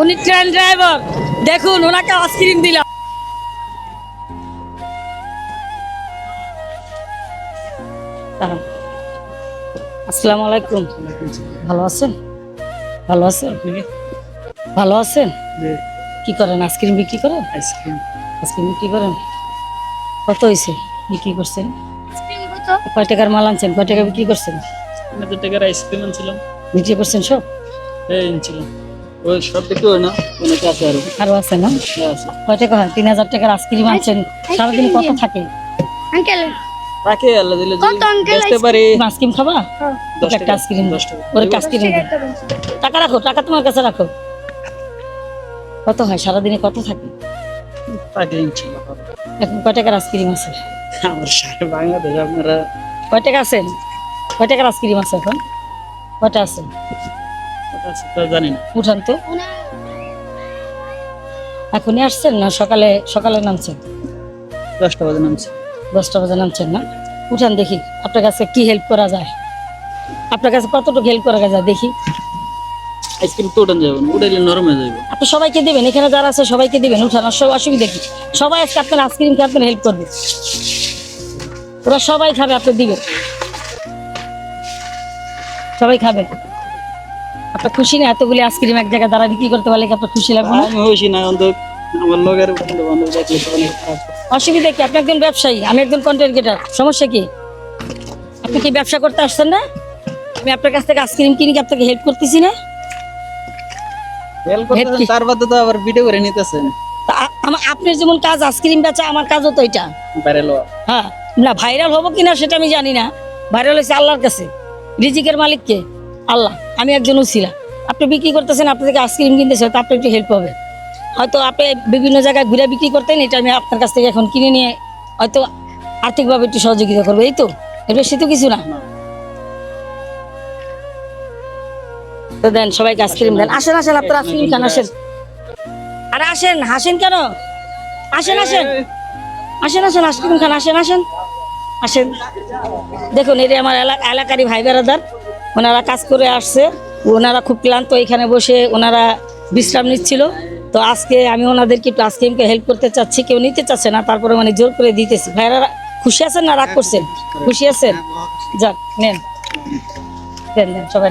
উনি train driver. দেখুন ওনাকে আইসক্রিম দিলাম। আসসালামু আলাইকুম। ভালো আছেন? ভালো আছেন ভালো আছেন? কি করেন? আইসক্রিম বিক্রি করেন? আইসক্রিম। আইসক্রিম বিক্রি করেন? কত হয়েছে বিক্রি করছেন? কয় টাকার মাল আনছেন? কয় টাকা বিক্রি করছেন? টাকার আইসক্রিম আনছিলাম। বিক্রি করছেন সব? এই আনছিলাম। ওই সব দেখতে হয় না? অনেক আছে আরও। আরও আছে না? হ্যাঁ, কয় টাকা হয়? তিন হাজার টাকার আইসক্রিম আনছেন। সারাদিন কত থাকে? আঙ্কেল। তাকে আল্লাহ দিলে যদি কত আঙ্কেল বেচতে পারি। আইসক্রিম খাবা? একটা টাকা আইসক্রিম ওর একটা আইসক্রিম টাকা রাখো টাকা তোমার কাছে রাখো। কত হয়? সারাদিনে কত থাকে? এখন কয় টাকার আইসক্রিম আছে? আমার সারা বাংলাদেশ আপনারা কয় টাকা আছেন কয় টাকার আইসক্রিম আছে এখন? কয়টা আছে? জানি না। উঠান তো। এখনই আসছেন না? সকালে সকালে নামছেন? দশটা বাজে নামছে। দশটা বাজে নামছেন না? উঠান দেখি আপনার কাছে কি হেল্প করা যায়? আপনার কাছে কতটুকু হেল্প করা যায় দেখি। আইসক্রিম তো উঠান যাবে না উঠাইলে নরম হয়ে যাবে আপনি সবাইকে দিবেন এখানে যারা আছে সবাইকে দিবেন উঠান আর সব অসুবিধা কি? সবাই আজকে আপনার আইসক্রিম খেয়ে আপনার হেল্প করবে। ওরা সবাই খাবে আপনি দিবেন। সবাই খাবে আপনার খুশি না? এতগুলি আইসক্রিম এক জায়গায় দাঁড়া বিক্রি করতে পারলে কি আপনার খুশি লাগবে না? আমি হইছি না অন্তত আমার লগের অসুবিধা কি? আপনি একজন ব্যবসায়ী আমি একজন কন্টেন্ট ক্রিয়েটার সমস্যা কি? আপনি কি ব্যবসা করতে আসছেন না? আমি আপনার কাছ থেকে আইসক্রিম কিনে কি আপনাকে হেল্প করতেছি না? তার বাদে তো আবার ভিডিও করে নিতেছেন আপনার যেমন কাজ আইসক্রিম বেচা আমার কাজও তো এটা। বাইরে লওয়া হ্যাঁ। না ভাইরাল হব কিনা সেটা আমি জানি না। ভাইরাল হয়েছে আল্লাহর কাছে। রিজিকের মালিক কে আল্লাহ। আমি একজন ছিলাম। আপনি বিক্রি করতেছেন আপনি থেকে আইসক্রিম কিনতেছেন তো আপনার একটু হেল্প হবে। হয়তো আপনি বিভিন্ন জায়গায় ঘুরে বিক্রি করতেন, এটা আমি আপনার কাছ থেকে এখন কিনে নিয়ে হয়তো আর্থিকভাবে একটু সহযোগিতা করব, এই তো? এর বেশি তো কিছু না। তো দেন, সবাইকে আইসক্রিম দেন। আসেন আসেন, আপনার আইসক্রিম খান, আসেন। আরে আসেন হাসেন কেন? আসেন আসেন। আসেন আসেন, আইসক্রিম খান, আসেন আসেন। আসেন। দেখুন, এটা আমার এলা- এলাকারই ভাই বেড়াদার ওনারা কাজ করে আসছে। ওনারা খুব ক্লান্ত এখানে বসে ওনারা বিশ্রাম নিচ্ছিল। তো আজকে আমি ওনাদেরকে একটু আইসক্রিমকে হেল্প করতে চাচ্ছি, কেউ নিতে চাচ্ছে না, তারপরে মানে জোর করে দিতেছি। ভাইরা খুশি আছেন না? রাগ করছেন? খুশি আছেন? যাক, নেন। দেন দেন, সবাই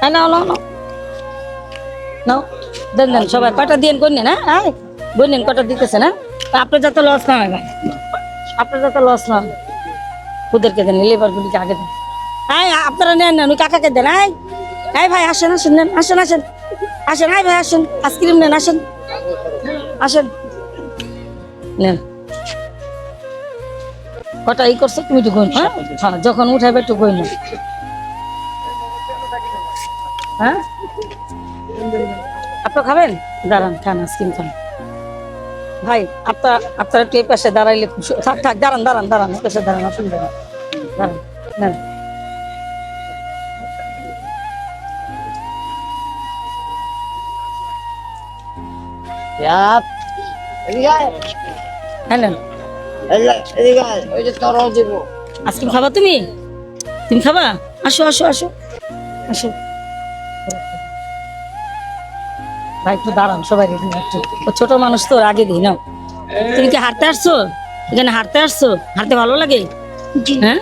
হ্যাঁ নাও নাও নাও। নাও, দেন দেন, সবাই কটা দিয়ে নেন হ্যাঁ? নেন কটা দিতেছে না আপনার যাতে লস না হয়, ভাই। আপনার যাতে লস না হয়। ওদেরকে দেন লেবারগুলিকে আগে দেন। হ্যাঁ আপনারা নেন না উনি কাকাকে দেন হ্যাঁ হ্যাঁ ভাই, আসেন আসেন, নেন, আসেন আসেন। আসেন হ্যাঁ ভাই, আসেন, আইসক্রিম নেন, আসেন। আসেন। নেন। কটা ই করছ, তুমি একটু গইন হ্যাঁ? হ্যাঁ যখন উঠাইবে একটু গইন। হ্যাঁ? আপনার খাবেন? দাঁড়ান, খান, আইসক্রিম খান। ভাই আপনার আপনার একটু এই পাশে দাঁড়াইলে খুব থাক থাক, দাঁড়ান দাঁড়ান দাঁড়ান, এই পাশে দাঁড়ান অসুবিধা নেই দাঁড়ান, নেন। আইসক্রিম খাবা তুমি? তুমি খাবা? আসো আসো আসো। আসো। ভাই একটু দাঁড়ান সবাই একটু ও ছোট মানুষ তো আগে দিই নাও তুমি কি হাঁটতে আসছো? এখানে হাঁটতে আসছো? হাঁটতে ভালো লাগে? হ্যাঁ?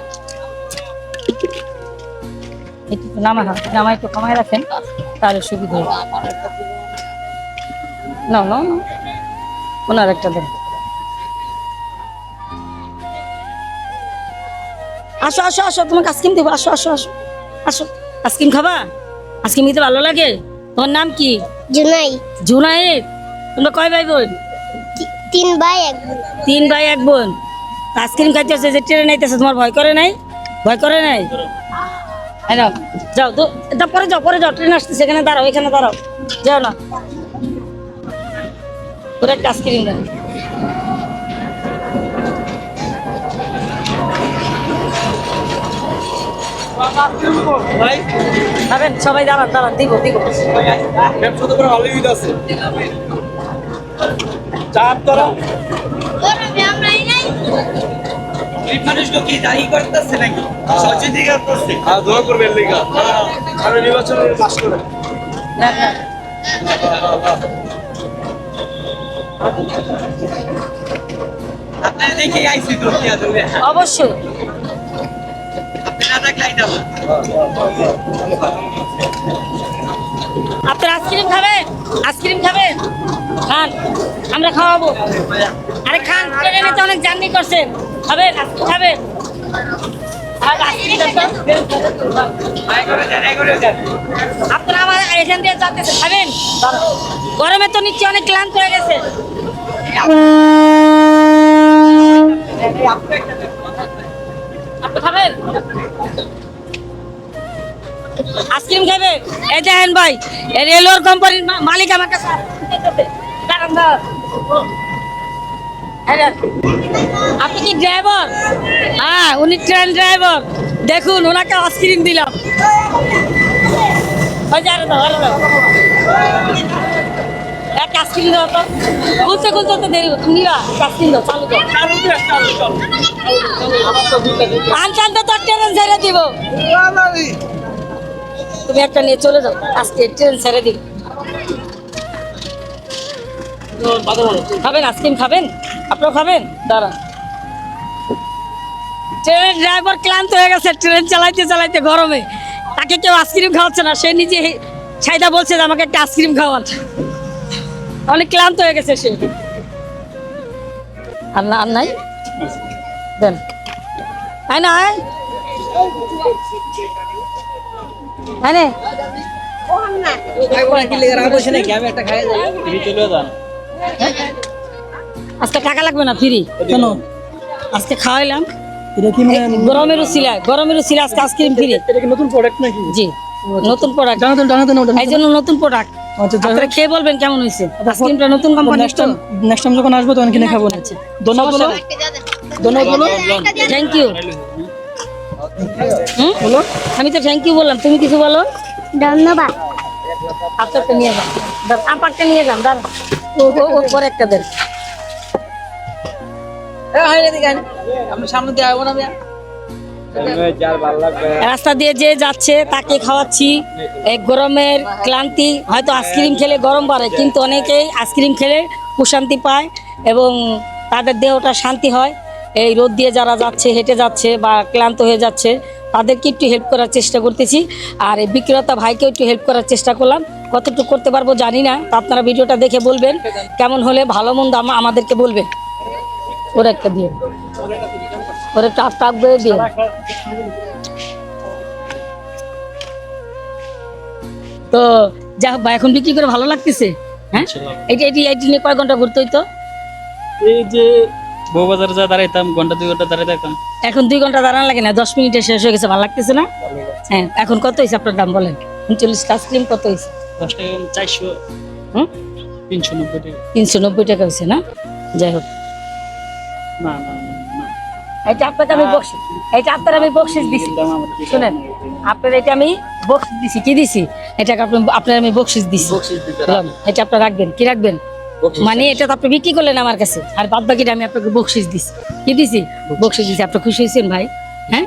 একটু নামা নামা একটু কমায় রাখেন তাহলে সুবিধা নাও নাও নাও। ওনার একটা দেন। আসো আসো আসো তোমাকে আইসক্রিম দেবো। আসো আসো আসো আসো। আইসক্রিম খাবা? আইসক্রিম নিতে ভালো লাগে? তোমার নাম কি? জুনাই। জুনায়েদ তোমরা কয় ভাই বোন তিন ভাই এক বোন। তিন ভাই এক বোন। আইসক্রিম খাইতে হচ্ছে যে ট্রেনে নাইতেছে তোমার ভয় করে নাই? ভয় করে নাই? যাও তো পরে যাও পরে যাও ট্রেন আসতেছে এখানে দাঁড়াও এখানে দাঁড়াও। যাও না। ওরা একটা আইসক্রিম দেন খাবেন? সবাই দাঁড়ান দাঁড়ান দিব দিব। ব্যবসা তো ভালোই আছে চাপ তোরা গরিব মানুষকে কি অবশ্যই। আপনার আইসক্রিম খাবেন? আইসক্রিম খাবেন? খান, আমরা খাওয়াবো। আরে খান ট্রেনে তো অনেক জার্নি করছেন। খাবেন, আইসক্রিম খাবেন? আপনারা আমার এখান দিয়ে যাতেছেন খাবেন? গরমে তো নিশ্চয়ই অনেক ক্লান্ত হয়ে গেছে। আইসক্রিম খাবেন এই দেখেন ভাই এই রেলওয়ার কোম্পানির মালিক আমার কাছে। আপনি কি ড্রাইভার হ্যাঁ উনি ট্রেন ড্রাইভার দেখুন ওনাকে আইসক্রিম দিলাম। আরও দাও, আরও দাও। আইসক্রিম দাও তো। খুলতে খুলতে তো দেরি একটা আইসক্রিম চালু দাও আনচান তো তোর ট্রেন ছেড়ে দিব। তুমি একটা নিয়ে চলে যাও। আজকে ট্রেন ছেড়ে দিব। খাবেন, আইসক্রিম খাবেন? আপনারা খাবেন? দাঁড়ান। ট্রেনের ড্রাইভার ক্লান্ত হয়ে গেছে। ট্রেন চালাইতে চালাইতে গরমে। তাকে কেউ আইসক্রিম খাওয়াচ্ছে না। সে নিজে ছাইদা বলছে যে, আমাকে একটা আইসক্রিম খাওয়ান। অনেক ক্লান্ত হয়ে গেছে সে। আর না আর নাই? দেন। তাই না আয়। তাই না। আজকে টাকা লাগবে না ফ্রি। কেন আজকে খাওয়াইলাম। এটা কি মানে গরমের উচিলা গরমের উচিলা আজকে আইসক্রিম ফ্রি এটা কি নতুন প্রোডাক্ট নাকি? জি নতুন প্রোডাক্ট জানাতেন জানাতেন এই জন্য নতুন প্রোডাক্ট আচ্ছা আপনারা খেয়ে বলবেন কেমন হয়েছে? আইসক্রিমটা নতুন কোম্পানি নেক্সট নেক্সট টাইম যখন আসব তখন কিনে খাব। না ধন্যবাদ বলো। ধন্যবাদ বলো। থ্যাংক ইউ বলো। আমি তো থ্যাংক ইউ বললাম। তুমি কিছু বলো? ধন্যবাদ। আপনারটা নিয়ে যান আমারটা নিয়ে যান দাঁড়ান ও ও ও পরে একটা দেন। আমি সামনে দিয়ে আইবো না রাস্তা দিয়ে যে যাচ্ছে, তাকে খাওয়াচ্ছি। এই গরমের ক্লান্তি, হয়তো আইসক্রিম খেলে গরম বাড়ে, কিন্তু অনেকেই আইসক্রিম খেলে প্রশান্তি পায় এবং তাদের দেহটা শান্তি হয়। এই রোদ দিয়ে যারা যাচ্ছে, হেঁটে যাচ্ছে বা ক্লান্ত হয়ে যাচ্ছে, তাদেরকে একটু হেল্প করার চেষ্টা করতেছি। আর এই বিক্রেতা ভাইকেও একটু হেল্প করার চেষ্টা করলাম। কতটুকু করতে পারব জানি না আপনারা ভিডিওটা দেখে বলবেন। কেমন হলে ভালো মন্দ আমা- আমাদেরকে বলবেন। ওরা একটা দিয়ে। ওর একটা টাক বয়ে দিয়ে। তো যা হোক ভাই এখন বিক্রি করে ভালো লাগতেছে হ্যাঁ? এটা এটি এটি নিয়ে কয় ঘণ্টা ঘুরতে হইতো? এই যে বউবাজারে যা দাঁড়াইতাম ঘণ্টা দুই ঘণ্টা দাঁড়াই থাকতাম এখন দুই ঘণ্টা দাঁড়ান লাগে না দশ মিনিটে শেষ হয়ে গেছে ভালো লাগতেছে না? হ্যাঁ এখন কত হয়েছে আপনার দাম বলেন? উনচল্লিশ আইসক্রিম কত হয়েছে দশ টাকা চারশো। হুম? তিনশো নব্বই টাকা। তিনশো নব্বই টাকা হয়েছে না? যাই হোক। না, না। এটা আপনাকে আমি বকশিস এটা আপনার আমি বকশিস দিছি। শুনেন আপনার এটা আমি বকশিস দিছি কি দিছি? এটাকে আপনি আপনার আমি বকশিস দিছি। এটা আপনি রাখবেন কি রাখবেন? মানে এটা তো আপনি বিক্রি করলেন আমার কাছে। আর বাদ বাকিটা আমি আপনাকে বকশিস দিছি। কি দিছি? বকশিস দিছি। আপনি খুশি হয়েছেন ভাই? হ্যাঁ?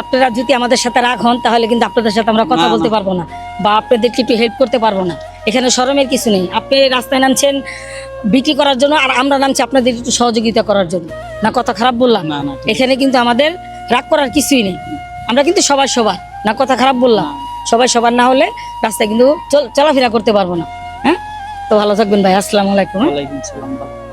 আপনারা যদি আমাদের সাথে রাগ হন তাহলে কিন্তু আপনাদের সাথে আমরা কথা বলতে পারব না। বা আপনাদেরকে একটু হেল্প করতে পারব না। এখানে শরমের কিছু নেই। আপনি রাস্তায় নামছেন বিক্রি করার জন্য আর আমরা নামছি আপনাদের একটু সহযোগিতা করার জন্য। না কথা খারাপ বললাম? না না এখানে কিন্তু আমাদের রাগ করার কিছুই নেই। আমরা কিন্তু সবাই সবার। না কথা খারাপ বললাম? সবাই সবার না হলে রাস্তায় কিন্তু চল- চলাফেরা করতে পারব না। হ্যাঁ? তো ভালো থাকবেন ভাই। আসসালামু আলাইকুম হ্যাঁ? ওয়ালাইকুম সালাম